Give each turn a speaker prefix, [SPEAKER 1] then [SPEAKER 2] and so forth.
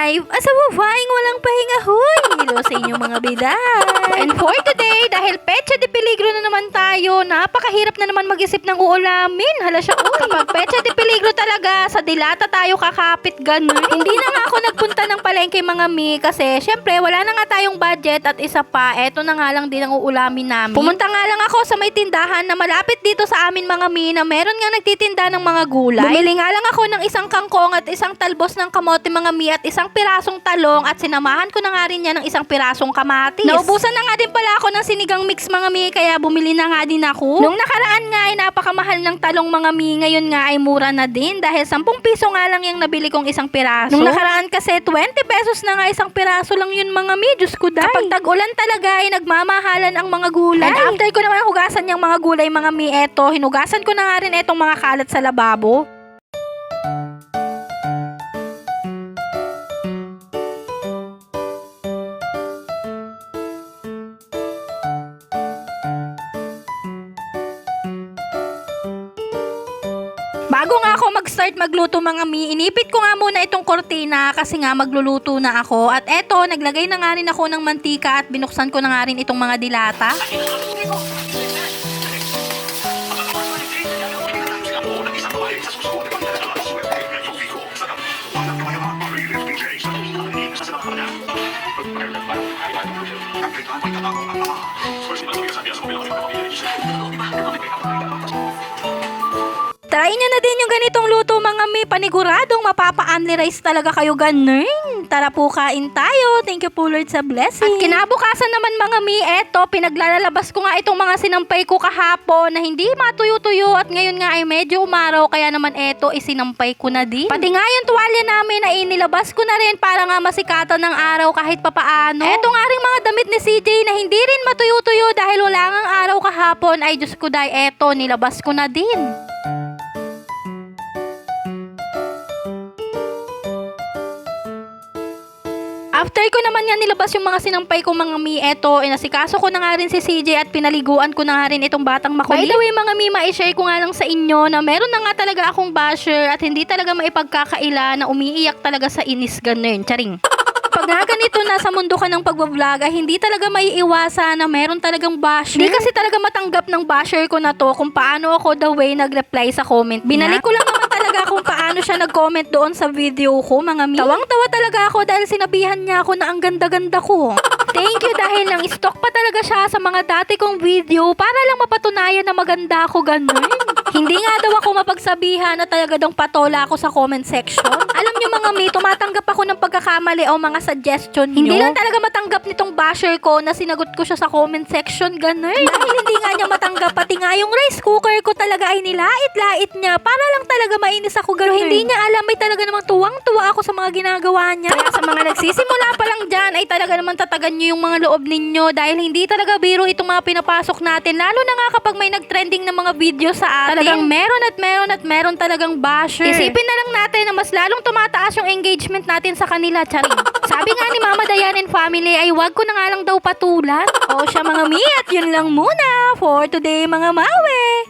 [SPEAKER 1] live. Asa wawaing walang pahinga huy. Hello sa inyong mga biday. And for today, dahil pecha de peligro na naman tayo, napakahirap na naman mag-isip ng uulamin. Hala siya, uy. Kapag pecha de peligro talaga, sa dilata tayo kakapit ganun. Hindi na nga ako nagpunta ng palengke mga mi kasi syempre wala na nga tayong budget at isa pa, eto na nga lang din ang uulamin namin. Pumunta nga lang ako sa may tindahan na malapit dito sa amin mga mi na meron nga nagtitinda ng mga gulay. Bumili nga lang ako ng isang kangkong at isang talbos ng kamote mga mi at isang pirasong talong at sinamahan ko na nga rin niya ng isang pirasong kamatis. Naubusan na nga din pala ako ng sinigang mix mga mi kaya bumili na nga din ako. Nung nakaraan nga ay napakamahal ng talong mga mi, ngayon nga ay mura na din dahil 10 piso nga lang yung nabili kong isang piraso. Nung nakaraan kasi 20 pesos na nga isang piraso lang yun mga mi, Diyos ko day. Kapag tag-ulan talaga ay nagmamahalan ang mga gulay. And after ko naman hugasan yung mga gulay mga mi, eto, hinugasan ko na nga rin etong mga kalat sa lababo. Bago nga ako mag-start magluto mga mi, inipit ko nga muna itong kortina kasi nga magluluto na ako. At eto, naglagay na nga rin ako ng mantika at binuksan ko na nga rin itong mga dilata. Try nyo na din yung ganitong luto mga mi. Paniguradong mapapa-only rice talaga kayo ganun. Tara po kain tayo. Thank you po Lord sa blessing. At kinabukasan naman mga mi, eto, pinaglalabas ko nga itong mga sinampay ko kahapon na hindi matuyo-tuyo at ngayon nga ay medyo umaraw kaya naman eto isinampay ko na din. Pati nga yung tuwalya namin ay inilabas ko na rin para nga masikatan ng araw kahit papaano. Eto nga rin mga damit ni CJ na hindi rin matuyo-tuyo dahil wala ngang araw kahapon ay Diyos ko dahil eto nilabas ko na din. After ko naman nga nilabas yung mga sinampay ko mga mi, eto, inasikaso ko na nga rin si CJ at pinaliguan ko na nga rin itong batang makulit. By the way mga mi, ma-share ko nga lang sa inyo na meron na nga talaga akong basher at hindi talaga maipagkakaila na umiiyak talaga sa inis ganun. Charing. Pag nga ganito nasa mundo ka ng pagbablog ay hindi talaga maiiwasan na meron talagang basher. Hindi kasi talaga matanggap ng basher ko na to kung paano ako the way nag-reply sa comment. Binalik ko lang naman talaga kung paano siya nag-comment doon sa video ko, mga mi. Tawang-tawa talaga ako dahil sinabihan niya ako na ang ganda-ganda ko. Thank you dahil lang stock pa talaga siya sa mga dati kong video para lang mapatunayan na maganda ako ganun. Hindi nga daw ako mapagsabihan na talaga daw patola ako sa comment section. Mga mi, tumatanggap ako ng pagkakamali o mga suggestion niyo. Hindi lang talaga matanggap nitong basher ko na sinagot ko siya sa comment section ganun. Dahil hindi nga niya matanggap pati nga yung rice cooker ko talaga ay nilait-lait niya para lang talaga mainis ako. Pero hindi niya alam may talaga namang tuwang-tuwa ako sa mga ginagawa niya. Kaya sa mga nagsisimula pa lang dyan ay talaga naman tatagan niyo yung mga loob ninyo dahil hindi talaga biro itong mga pinapasok natin. Lalo na nga kapag may nag-trending na mga video sa atin. Talagang meron at meron at meron talagang basher. Isipin na lang natin na mas lalong tumataas yung engagement natin sa kanila, charing. Sabi nga ni Mama Dayan and family ay wag ko na nga lang daw patulan. O siya mga mi at yun lang muna for today mga mawe.